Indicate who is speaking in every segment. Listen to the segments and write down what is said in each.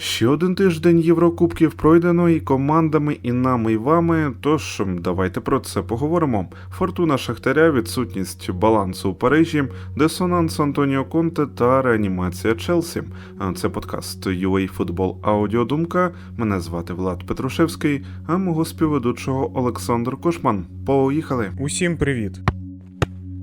Speaker 1: Ще один тиждень Єврокубків пройдено і командами, і нами, і вами. Тож давайте про це поговоримо. Фортуна Шахтаря, відсутність балансу у Парижі, дисонанс Антоніо Конте та реанімація Челсі. Це подкаст UA Football Аудіодумка. Мене звати Влад Петрушевський, а мого співведучого Олександр Кошман. Поїхали.
Speaker 2: Усім привіт!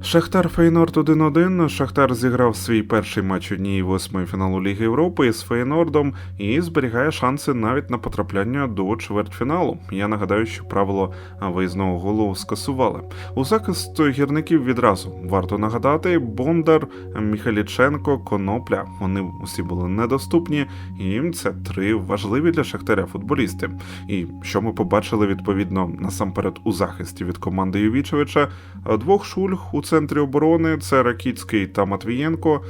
Speaker 1: Шахтар Фейнорд 1-1. Шахтар зіграв свій перший матч однієї восьмої фіналу Ліги Європи з Фейнордом і зберігає шанси навіть на потрапляння до чвертьфіналу. Я нагадаю, що правило виїзного голу скасували. У захист гірників відразу варто нагадати: Бондар, Міхаліченко, Конопля. Вони усі були недоступні, і це три важливі для Шахтаря футболісти. І що ми побачили відповідно насамперед у захисті від команди Ювічевича, двох шульг у центрі оборони це Ракіцький та Матвієнко.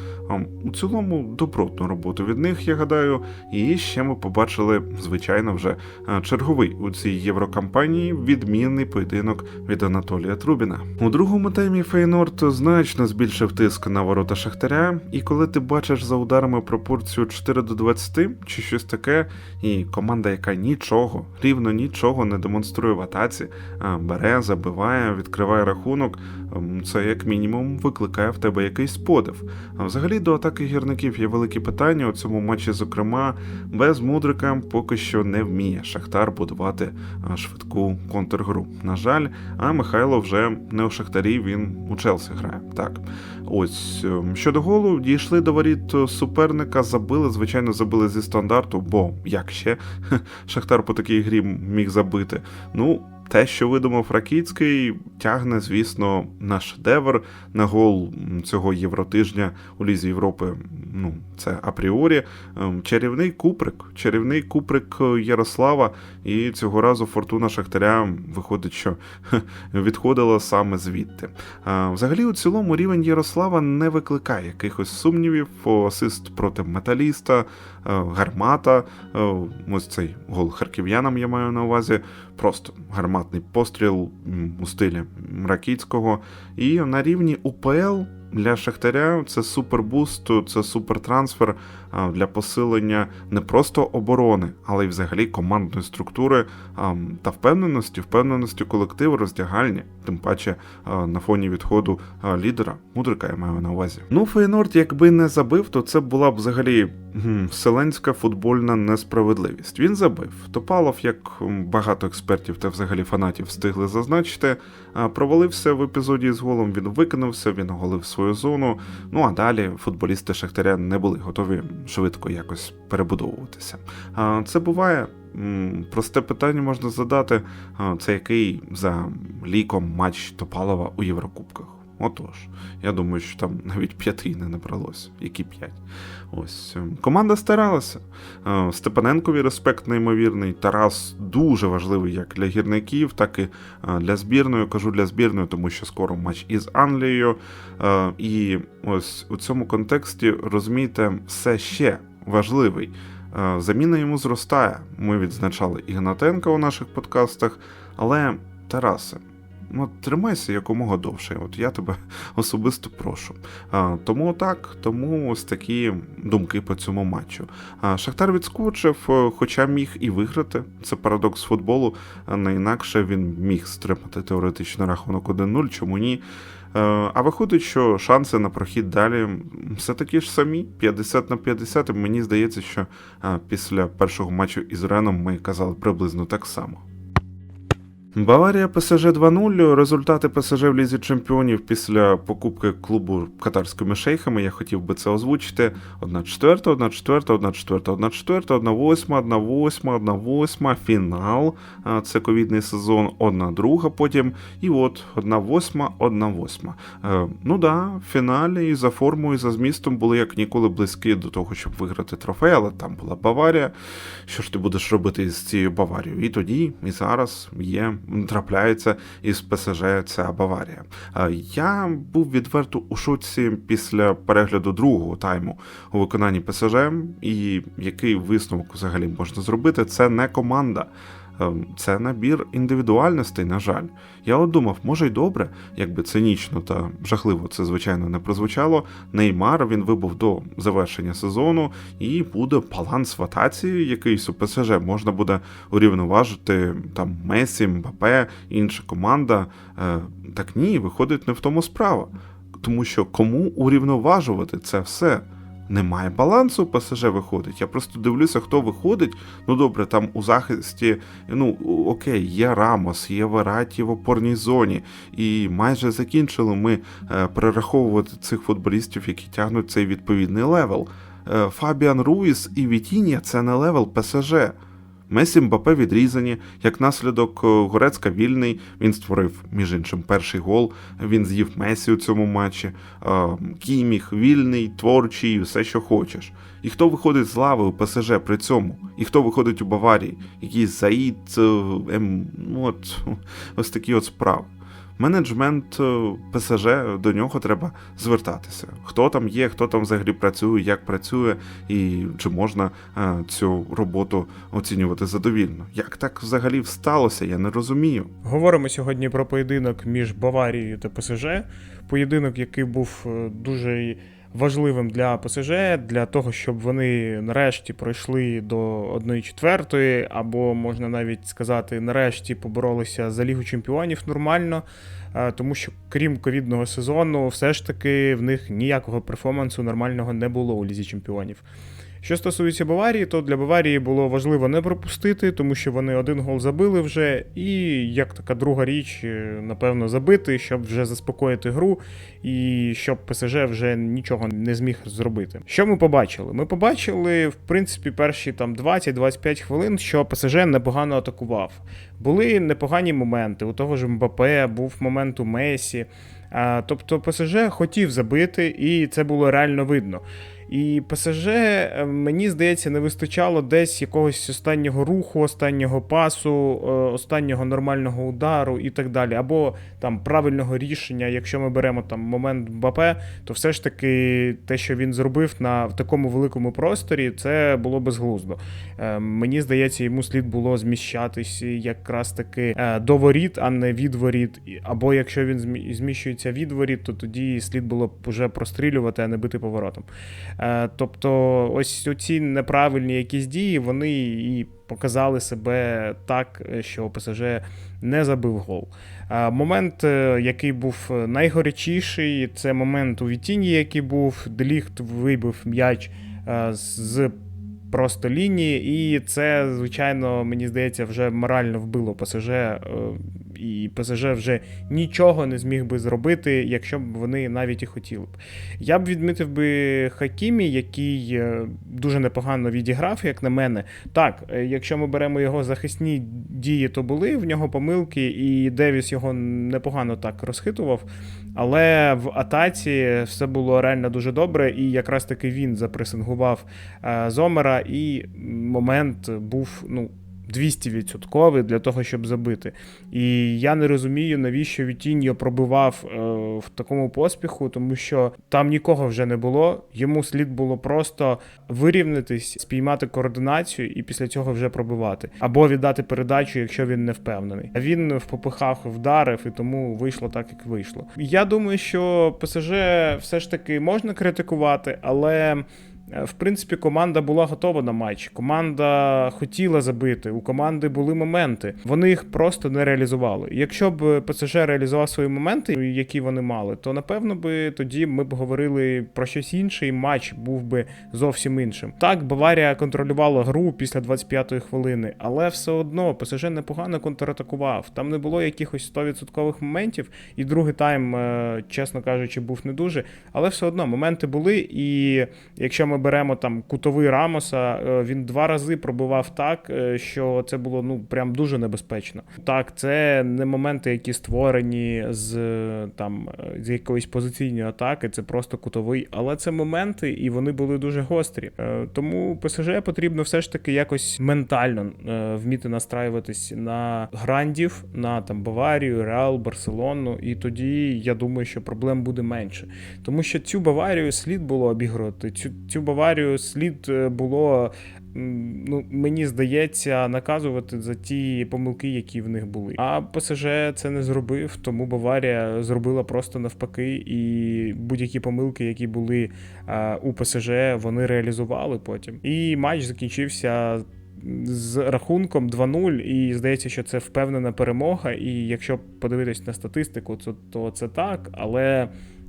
Speaker 1: У цілому добротну роботу від них, я гадаю. І ще ми побачили, звичайно, вже черговий у цій єврокампанії відмінний поєдинок від Анатолія Трубіна. У другому таймі Фейнорд значно збільшив тиск на ворота Шахтаря, і коли ти бачиш за ударами пропорцію 4 до 20 чи щось таке, і команда, яка нічого, рівно нічого не демонструє в атаці, бере, забиває, відкриває рахунок. Це як мінімум викликає в тебе якийсь подив. А взагалі до атаки гірників є великі питання. У цьому матчі, зокрема, без мудрика поки що не вміє Шахтар будувати швидку контргру. На жаль, а Михайло вже не у Шахтарі, він у Челсі грає. Так. Ось ем, щодо голу, дійшли до воріт суперника, забили, звичайно, забили зі стандарту, бо як ще Шахтар по такій грі міг забити. Ну, те, що видумав Ракіцький, тягне, звісно, на шедевр, на гол цього євротижня у Лізі Європи. Ну, це апріорі. Ем, Чарівний куприк, чарівний куприк е, Ярослава. І цього разу фортуна Шахтаря виходить, що відходила саме звідти. Взагалі, у цілому рівень Ярослава не викликає якихось сумнівів. Асист проти металіста, е, гармата. е, Ось цей гол харків'янам я маю на увазі. Просто гарматний постріл у стилі Ракіцького. І на рівні УПЛ для Шахтаря це супербуст, це супертрансфер для посилення не просто оборони, але й взагалі командної структури та впевненості, впевненості колективу роздягальні, тим паче на фоні відходу лідера, мудрика я маю на увазі. Ну, Фейнорд, якби не забив, то це була б взагалі вселенська футбольна несправедливість. Він забив. Топалов, як багато експертів та взагалі фанатів встигли зазначити, провалився в епізоді з голом. Він викинувся, він оголив свою зону. Ну а далі футболісти Шахтаря не були готові швидко якось перебудовуватися. Це буває. Просте питання можна задати: це який за ліком матч Топалова у Єврокубках? Отож, я думаю, що там навіть п'яти не набралося, які п'ять. Ось ем, команда старалася. Е, Степаненкові респект неймовірний. Тарас дуже важливий як для гірників, так і е, для збірної. Кажу для збірної, тому що скоро матч із Англією. Е, І ось у цьому контексті розумієте, все ще важливий. Заміна йому зростає. Ми відзначали Ігнатенка у наших подкастах, але Тарасе. Ну, тримайся якомога довше. От я тебе особисто прошу. А, тому так, тому ось такі думки по цьому матчу. А, Шахтар відскочив, е, хоча міг і виграти. Це парадокс футболу. Не інакше він міг стримати теоретично рахунок 1-0, чому ні. Е, А виходить, що шанси на прохід далі все такі ж самі 50 на 50. Мені здається, що після першого матчу із Реном ми казали приблизно так само. Баварія ПСЖ 2-0. Результати ПСЖ в Лізі Чемпіонів після покупки клубу катарськими шейхами. Я хотів би це озвучити. 1-4, 1-4, 1-4, 1-4, 1-8, 1-8, 1-8, фінал. Це ковідний сезон, 1-2 потім. І от 1-8, 1-8. Е, Ну да, фіналі і за формою, і за змістом були як ніколи близькі до того, щоб виграти трофей, але там була Баварія. Що ж ти будеш робити з цією Баварією? І тоді, і зараз є трапляється із ПСЖ ця Баварія. Е, Я був відверто у шоці після перегляду другого тайму у виконанні ПСЖ, і який висновок взагалі можна зробити, це не команда. Ем, Це набір індивідуальностей, на жаль. Я от думав, може й добре, якби цинічно та жахливо це, звичайно, не прозвучало. Неймар він вибув до завершення сезону, і буде баланс в атаці якийсь у ПСЖ. Можна буде урівноважити там Месі, Мбапе, інша команда. Е, Так ні, виходить не в тому справа. Тому що кому урівноважувати це все? Немає балансу ПСЖ виходить. Я просто дивлюся, хто виходить. Ну добре, там у захисті, ну окей, є Рамос, є Вераті в опорній зоні, і майже закінчили ми е, перераховувати цих футболістів, які тягнуть цей відповідний левел. Е, Фабіан Руїс і Вітінія це не левел ПСЖ. Месі Мбапе відрізані, як наслідок е, Горецька вільний. Він створив, між іншим, перший гол. Він з'їв Месі у цьому матчі. Е, Кіміх вільний, творчий, все, що хочеш. І хто виходить з лави у ПСЖ при цьому? І хто виходить у Баварії? Якийсь Заїд, е, ем, от ось такі от справи. Менеджмент е, ПСЖ до нього треба звертатися. Хто там є, хто там взагалі працює, як працює, і чи можна е, цю роботу оцінювати задовільно. Як так взагалі сталося, я не розумію.
Speaker 2: Говоримо сьогодні про поєдинок між Баварією та ПСЖ. Поєдинок, який був е, дуже важливим для ПСЖ, для того, щоб вони нарешті пройшли до 1-4, або можна навіть сказати, нарешті поборолися за Лігу Чемпіонів нормально. Е, Тому що крім ковідного сезону, все ж таки в них ніякого перформансу нормального не було у Лізі Чемпіонів. Що стосується Баварії, то для Баварії було важливо не пропустити, тому що вони один гол забили вже, і як така друга річ, е, напевно, забити, щоб вже заспокоїти гру, і щоб ПСЖ вже нічого не зміг зробити. Що ми побачили? Ми побачили, в принципі, перші там 20-25 хвилин, що ПСЖ непогано атакував. Були непогані моменти. У того ж Мбапе, був момент у Месі. Тобто ПСЖ хотів забити, і це було реально видно. І ПСЖ, е, мені здається, не вистачало десь якогось останнього руху, останнього пасу, е, останнього нормального удару і так далі. Або там правильного рішення. Якщо ми беремо там момент Мбапе, то все ж таки те, що він зробив на в такому великому просторі, це було безглуздо. Е, Мені здається, йому слід було зміщатись якраз таки до воріт, а не від воріт. Або якщо він змі- зміщується від воріт, то тоді слід було б уже прострілювати, а не бити поворотом. Е, Тобто, ось ці неправильні якісь дії, вони і показали себе так, е, що ПСЖ не забив гол. Е, Момент, який був найгорячіший, це момент у Вітіні, який був. Деліхт вибив м'яч з просто лінії, і це, звичайно, мені здається, вже морально вбило ПСЖ. І ПСЖ вже нічого не зміг би зробити, якщо б вони навіть і хотіли б. Я б відмітив би Хакімі, який е, дуже непогано відіграв, як на мене. Так, е, якщо ми беремо його захисні дії, то були в нього помилки, і Девіс його непогано так розхитував. Але в атаці все було реально дуже добре, і якраз таки він запресингував е, Зомера, і момент був ну. 200% для того, щоб забити. І я не розумію, навіщо Вітіньо пробивав е, в такому поспіху, тому що там нікого вже не було. Йому слід було просто вирівнятись, спіймати координацію і після цього вже пробивати. Або віддати передачу, якщо він не впевнений. А він впопихав, вдарив, і тому вийшло так, як вийшло. Я думаю, що ПСЖ все ж таки можна критикувати, але. Е, В принципі, команда була готова на матч. Команда хотіла забити. У команди були моменти. Вони їх просто не реалізували. Якщо б ПСЖ реалізував свої моменти, які вони мали, то напевно би тоді ми б говорили про щось інше, і матч був би зовсім іншим. Так, Баварія контролювала гру після 25-ї хвилини, але все одно ПСЖ непогано контратакував. Там не було якихось 100% моментів, і другий тайм, е, чесно кажучи, був не дуже. Але все одно моменти були. І якщо ми беремо там кутовий Рамоса, е, він два рази пробивав так, е, що це було ну прям дуже небезпечно. Так, це не моменти, які створені з е, там з якоїсь позиційної атаки, це просто кутовий, але це моменти, і вони були дуже гострі. Тому ПСЖ потрібно все ж таки якось ментально вміти настраюватись на грандів, на там Баварію, Реал, Барселону, і тоді я думаю, що проблем буде менше. Тому що цю Баварію слід було обігрувати. Цю, цю Баварію слід е, було ну, мені здається, наказувати за ті помилки, які в них були. А ПСЖ це не зробив, тому Баварія зробила просто навпаки, і будь-які помилки, які були е, у ПСЖ, вони реалізували потім. І матч закінчився. З рахунком 2-0, і здається, що це впевнена перемога. І якщо подивитись на статистику, то, то це так, але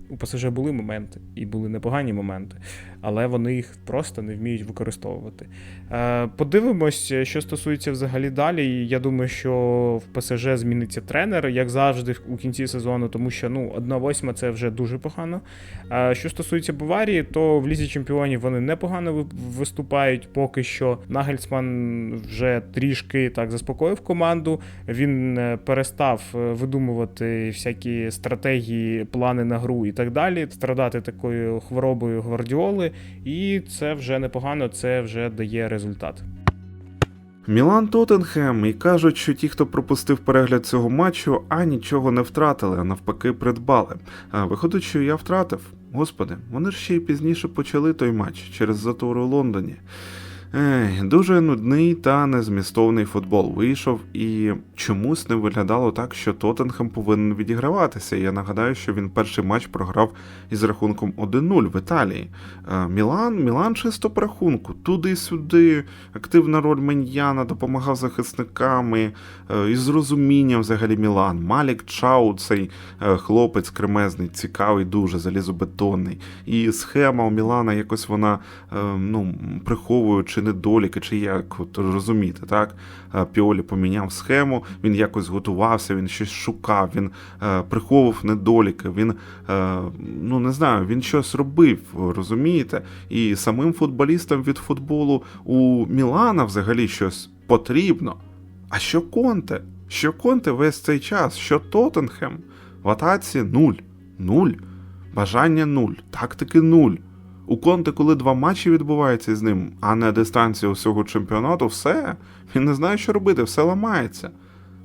Speaker 2: у ПСЖ були моменти, і були непогані моменти, але вони їх просто не вміють використовувати. Е, Подивимось, що стосується взагалі далі. Я думаю, що в ПСЖ зміниться тренер, як завжди, у кінці сезону, тому що ну, 1-8 це вже дуже погано. Е, Що стосується Баварії, то в лізі чемпіонів вони непогано виступають. Поки що Нагельсман вже трішки так заспокоїв команду. Він е, перестав е, видумувати всякі стратегії, плани на гру і так далі, страдати такою хворобою гвардіоли, і це вже непогано, це вже дає результат.
Speaker 1: Мілан Тоттенхем і кажуть, що ті, хто пропустив перегляд цього матчу, а нічого не втратили, а навпаки, придбали. А виходить, що я втратив. Господи, вони ж ще й пізніше почали той матч через затори у Лондоні. Ей, дуже нудний та незмістовний футбол вийшов, і чомусь не виглядало так, що Тоттенхем повинен відіграватися. Я нагадаю, що він перший матч програв із рахунком 1-0 в Італії. Е, Мілан, Мілан чисто по рахунку. Туди-сюди, активна роль Меньяна допомагав захисниками, е, із розумінням взагалі Мілан. Малік Чау, цей е, хлопець кремезний, цікавий, дуже залізобетонний. І схема у Мілана якось вона ну, приховуючи недоліки, чи як от, розуміти, так? Е, Піолі поміняв схему, він якось готувався, він щось шукав, він е, приховував недоліки, він е, ну не знаю, він щось робив, розумієте? І самим футболістам від футболу у Мілана взагалі щось потрібно. А що Конте? Що Конте весь цей час? Що Тоттенхем? В атаці нуль. Нуль. Бажання нуль. Тактики нуль. У Конте, коли два матчі відбуваються з ним, а не дистанція усього чемпіонату, все. Він не знає, що робити, все ламається.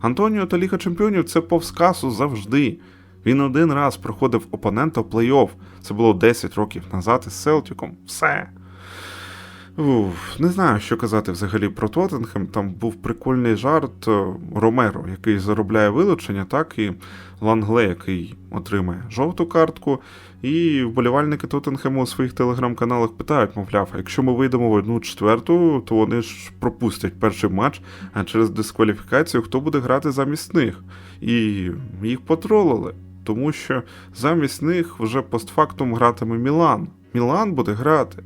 Speaker 1: Антоніо та Ліга Чемпіонів це повз касу завжди. Він один раз проходив опонента в плей-офф. Це було 10 років назад із Селтіком. Все. Не знаю, що казати взагалі про Тоттенхем. Там був прикольний жарт е, Ромеро, який заробляє вилучення, так, і Лангле, який отримає жовту картку. І вболівальники Тоттенхему у своїх телеграм-каналах питають, мовляв, якщо ми вийдемо в одну четверту, то вони ж пропустять перший матч, а через дискваліфікацію хто буде грати замість них. І їх потролили, тому що замість них вже постфактум гратиме Мілан. Мілан буде грати.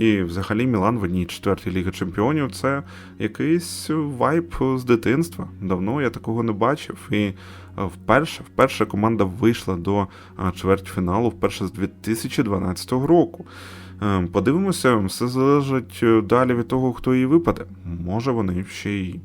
Speaker 1: І взагалі Мілан в одній четвертій Ліги Чемпіонів це якийсь вайб з дитинства. Давно я такого не бачив. І е, вперше, вперше команда вийшла до е, чвертьфіналу вперше з 2012 року. Е, Подивимося, все залежить далі від того, хто її випаде. Може, вони ще й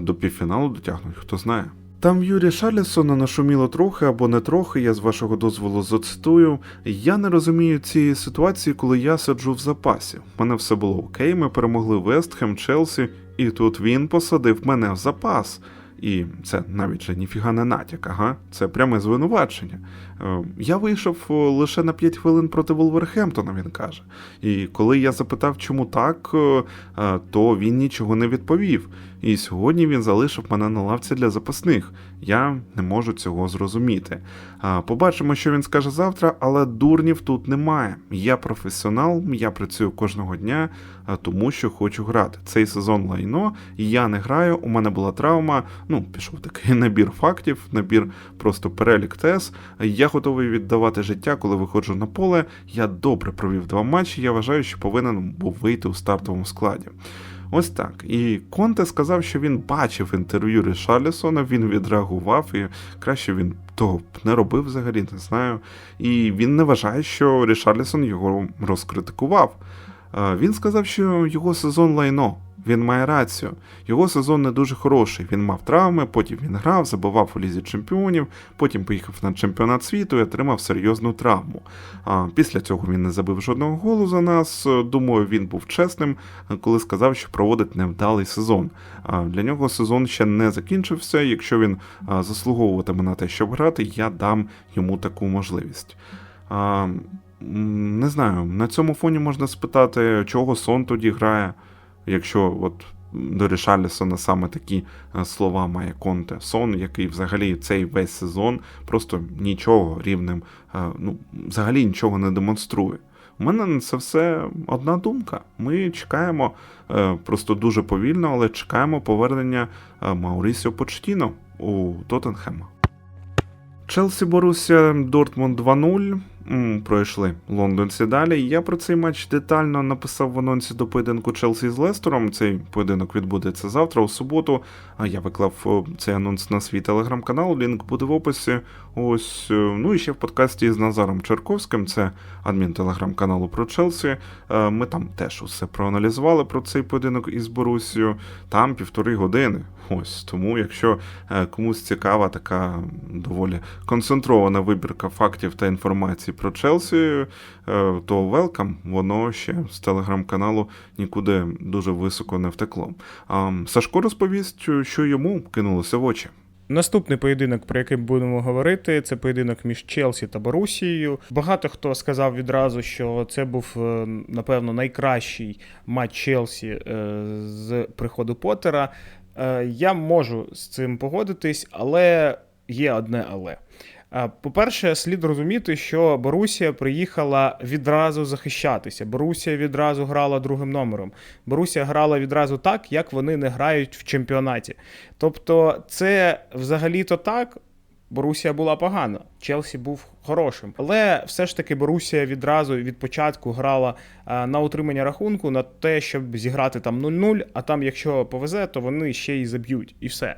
Speaker 1: до півфіналу дотягнуть, хто знає. Там Юрі Шарлісона нашуміло трохи або не трохи, я з вашого дозволу зацитую. Я не розумію цієї ситуації, коли я сиджу в запасі. У мене все було окей, ми перемогли Вестхем, Челсі, і тут він посадив мене в запас. І це навіть же ніфіга не натяк, ага, це пряме звинувачення. Е, Я вийшов е, лише на 5 хвилин проти Волверхемптона, він каже. І коли я запитав, чому так, е, то він нічого не відповів. І сьогодні він залишив мене на лавці для запасних. Я не можу цього зрозуміти. Побачимо, що він скаже завтра, але дурнів тут немає. Я професіонал, я працюю кожного дня, тому що хочу грати. Цей сезон лайно, я не граю, у мене була травма. Ну, пішов такий набір фактів, набір просто перелік тез. Я готовий віддавати життя, коли виходжу на поле. Я добре провів два матчі. Я вважаю, що повинен був вийти у стартовому складі. Ось так. І Конте сказав, що він бачив інтерв'ю Рішарлісона, він відреагував, і краще він того не робив взагалі, не знаю. І він не вважає, що Рішарлісон його розкритикував. Е, Він сказав, що його сезон лайно. Він має рацію. Його сезон не дуже хороший. Він мав травми, потім він грав, забивав у лізі чемпіонів, потім поїхав на чемпіонат світу і отримав серйозну травму. А після цього він не забив жодного голу за нас. Думаю, він був чесним, коли сказав, що проводить невдалий сезон. А для нього сезон ще не закінчився. Якщо він заслуговуватиме на те, щоб грати, я дам йому таку можливість. Не знаю, на цьому фоні можна спитати, чого сон тоді грає. Якщо от до Рішалісона саме такі е, слова має Конте. Сон, який взагалі цей весь сезон просто нічого рівнем, е, ну, взагалі нічого не демонструє. У мене на це все одна думка. Ми чекаємо е, просто дуже повільно, але чекаємо повернення Маурісіо Почтіно у Тоттенхема. Челсі Боруся Дортмунд 2-0. Пройшли лондонці далі. Я про цей матч детально написав в анонсі до поєдинку Челсі з Лестером. Цей поєдинок відбудеться завтра, у суботу. А я виклав цей анонс на свій телеграм-канал. Лінк буде в описі. Ось, е, ну і ще в подкасті з Назаром Черковським. Це адмін телеграм-каналу про Челсі. Е, Ми там теж усе проаналізували про цей поєдинок із Борусією. Там півтори години. Ось тому, якщо е, комусь цікава така доволі концентрована вибірка фактів та інформації про Челсі, е, то велкам, воно ще з телеграм-каналу нікуди дуже високо не втекло. А Сашко розповість, що йому кинулося в очі.
Speaker 2: Наступний поєдинок, про який будемо говорити, це поєдинок між Челсі та Борусією. Багато хто сказав відразу, що це був е, напевно найкращий матч Челсі з приходу Поттера. Е, Я можу з цим погодитись, але є одне але. Е, По-перше, слід розуміти, що Борусія приїхала відразу захищатися. Борусія відразу грала другим номером. Борусія грала відразу так, як вони не грають в чемпіонаті. Тобто, це взагалі-то так. Борусія була погана, Челсі був хорошим. Але все ж таки Борусія відразу від початку грала е, на утримання рахунку, на те, щоб зіграти там 0-0, а там, якщо повезе, то вони ще й заб'ють, і все.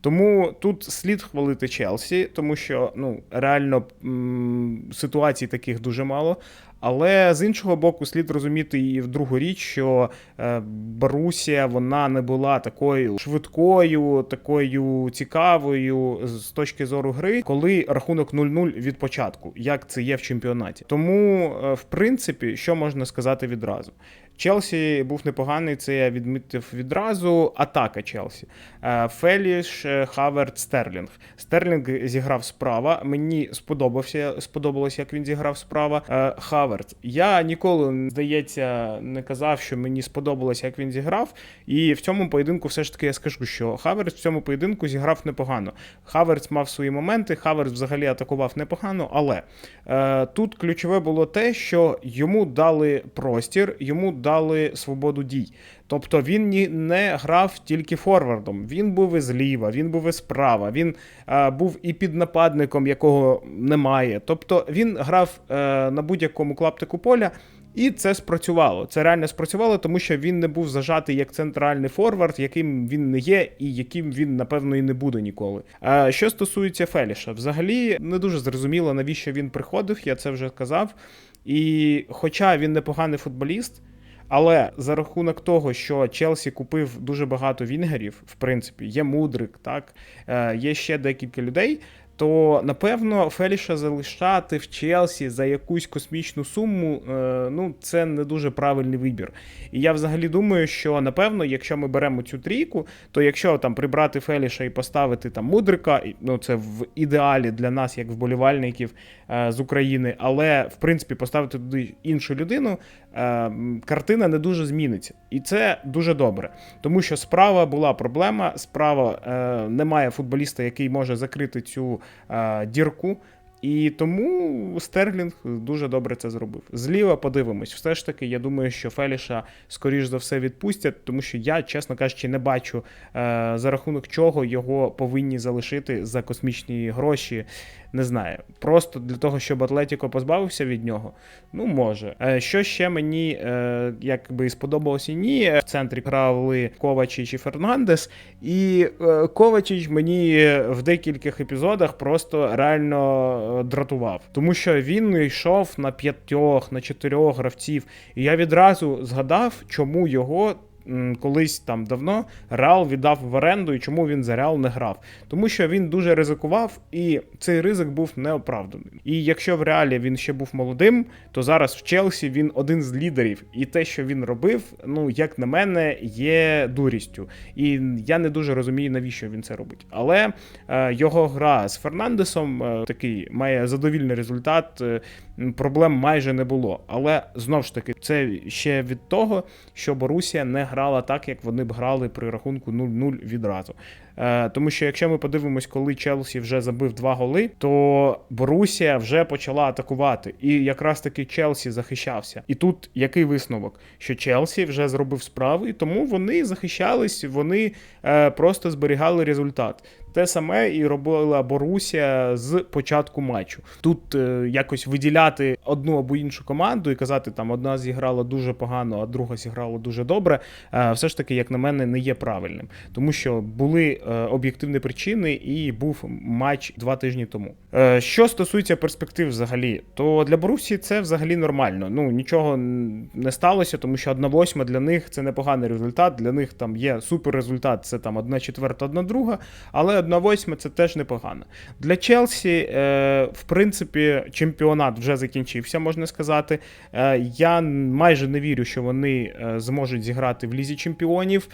Speaker 2: Тому тут слід хвалити Челсі, тому що ну реально м- ситуацій таких дуже мало. Але з іншого боку, слід розуміти і в другу річ, що е, Борусія вона не була такою швидкою, такою цікавою з точки зору гри, коли рахунок 0-0 від початку, як це є в чемпіонаті. Тому, е, в принципі, що можна сказати відразу? Челсі був непоганий, це я відмітив відразу. Атака Челсі. Е, Феліш, е, Хаверт, Стерлінг. Стерлінг зіграв справа. Мені сподобався, сподобалось, як він зіграв справа. Е, Хаверт. Я ніколи, здається, не казав, що мені сподобалось, як він зіграв. І в цьому поєдинку все ж таки я скажу, що Хаверт в цьому поєдинку зіграв непогано. Хаверт мав свої моменти, Хаверт взагалі атакував непогано, але тут ключове було те, що йому дали простір, йому дали свободу дій. Тобто він не грав тільки форвардом. Він був і зліва, він був і справа, він е, був і під нападником, якого немає. Тобто він грав е, на будь-якому клаптику поля. І це спрацювало. Це реально спрацювало, тому що він не був зажатий як центральний форвард, яким він не є, і яким він, напевно, і не буде ніколи. А що стосується Феліша, взагалі не дуже зрозуміло, навіщо він приходив, я це вже казав. І хоча він непоганий футболіст, але за рахунок того, що Челсі купив дуже багато вінгерів, в принципі, є мудрик, так е, є ще декілька людей. То напевно Феліша залишати в Челсі за якусь космічну суму, е, ну це не дуже правильний вибір. І я взагалі думаю, що напевно, якщо ми беремо цю трійку, то якщо там прибрати Феліша і поставити там мудрика, ну це в ідеалі для нас, як вболівальників е, з України, але в принципі поставити туди іншу людину, картина не дуже зміниться. І це дуже добре. Тому що справа була проблема. Справа е, немає футболіста, який може закрити цю е, дірку. І тому Стерлінг дуже добре це зробив. Зліва подивимось. Все ж таки, я думаю, що Феліша скоріш за все відпустять, тому що я, чесно кажучи, не бачу е, за рахунок чого його повинні залишити за космічні гроші. Не знаю. Просто для того, щоб Атлетіко позбавився від нього. Ну, може. Е, що ще мені е, якби сподобалося ні. В центрі грали Ковачич і Фернандес. І е, Ковачич мені в декількох епізодах просто реально дратував. Тому що він йшов на п'ятьох, на чотирьох гравців. І я відразу згадав, чому його. Колись там давно Реал віддав в оренду і чому він за Реал не грав. Тому що він дуже ризикував, і цей ризик був неоправданий. І якщо в Реалі він ще був молодим, то зараз в Челсі він один з лідерів. І те, що він робив, ну як на мене, є дурістю. І я не дуже розумію, навіщо він це робить. Але е, його гра з Фернандесом е, такий має задовільний результат. Е, проблем майже не було. Але знов ж таки, це ще від того, що Борусія не грала так, як вони б грали при рахунку 0-0 відразу. Е, тому що якщо ми подивимось, коли Челсі вже забив два голи, то Борусія вже почала атакувати. І якраз таки Челсі захищався. І тут який висновок? Що Челсі вже зробив справу, і тому вони захищались, вони е, просто зберігали результат. Те саме і робила Борусія з початку матчу. Тут е, якось виділяти одну або іншу команду і казати, там одна зіграла дуже погано, а друга зіграла дуже добре. е, все ж таки, як на мене, не є правильним, тому що були е, об'єктивні причини, і був матч два тижні тому. Е, що стосується перспектив, взагалі, то для Борусії це взагалі нормально. Ну нічого не сталося, тому що 1-8 для них це непоганий результат. Для них там є супер результат, це там 1 четверта, 1 друга, але 1-8 це теж непогано. Для Челсі, е, в принципі, чемпіонат вже закінчився, можна сказати. Е, я майже не вірю, що вони е, зможуть зіграти в лізі чемпіонів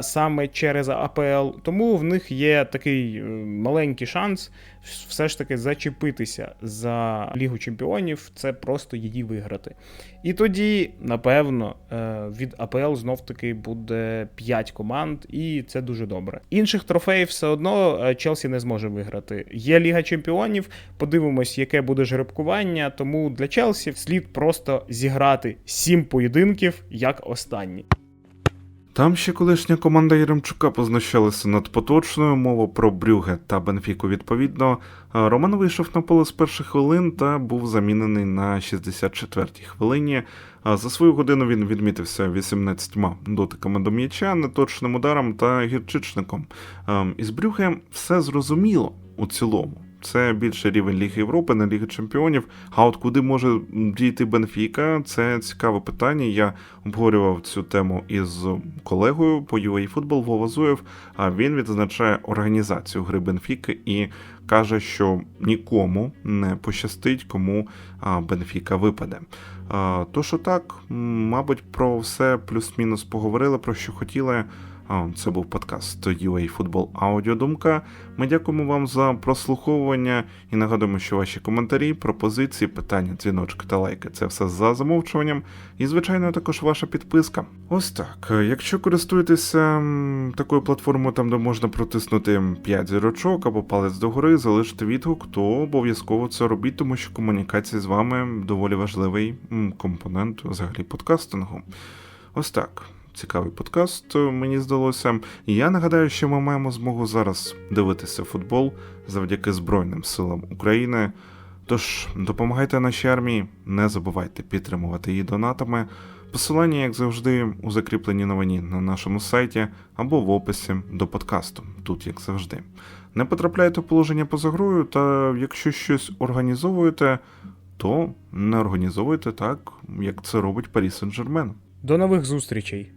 Speaker 2: саме через АПЛ. Тому в них є такий маленький шанс все ж таки зачепитися за Лігу чемпіонів, це просто її виграти. І тоді, напевно, е, від АПЛ знов таки буде 5 команд, і це дуже добре. Інших трофеїв все одно е, Челсі не зможе виграти. Є Ліга Чемпіонів, подивимось, яке буде жеребкування. Тому для Челсі слід просто зіграти 7 поєдинків як останні.
Speaker 1: Там ще колишня команда Яремчука познущалася над поточною мова про Брюге та Бенфіку відповідно. Е, Роман вийшов на поле з перших хвилин та був замінений на 64-й хвилині. За свою годину він відмітився 18 дотиками до м'яча, неточним ударом та гірчичником. Ем, Із Брюге все зрозуміло у цілому. Це більше рівень Ліги Європи, не Ліги Чемпіонів. А от куди може дійти Бенфіка, це цікаве питання. Я обговорював цю тему із колегою по UA Football Вова Зуєв. А він відзначає організацію гри Бенфіки і каже, що нікому не пощастить, кому Бенфіка випаде. А, То, що так, мабуть, про все плюс-мінус поговорили, про що хотіли. Це був подкаст UA Football Аудіодумка. Ми дякуємо вам за прослуховування і нагадуємо, що ваші коментарі, пропозиції, питання, дзвіночки та лайки це все за замовчуванням. І, звичайно, також ваша підписка. Ось так. Якщо користуєтеся такою платформою, там де можна протиснути 5 зірочок або палець догори, залишити відгук, то обов'язково це робіть, тому що комунікація з вами доволі важливий компонент взагалі подкастингу. Ось так. Цікавий подкаст, е, мені здалося. Я нагадаю, що ми маємо змогу зараз дивитися футбол завдяки Збройним силам України. Тож допомагайте нашій армії, не забувайте підтримувати її донатами. Посилання, як завжди, у закріпленій новині на нашому сайті або в описі до подкасту, тут як завжди. Не потрапляйте в положення поза грою, та якщо щось організовуєте, то не організовуйте так, як це робить Парі Сен-Жермен.
Speaker 2: До нових зустрічей!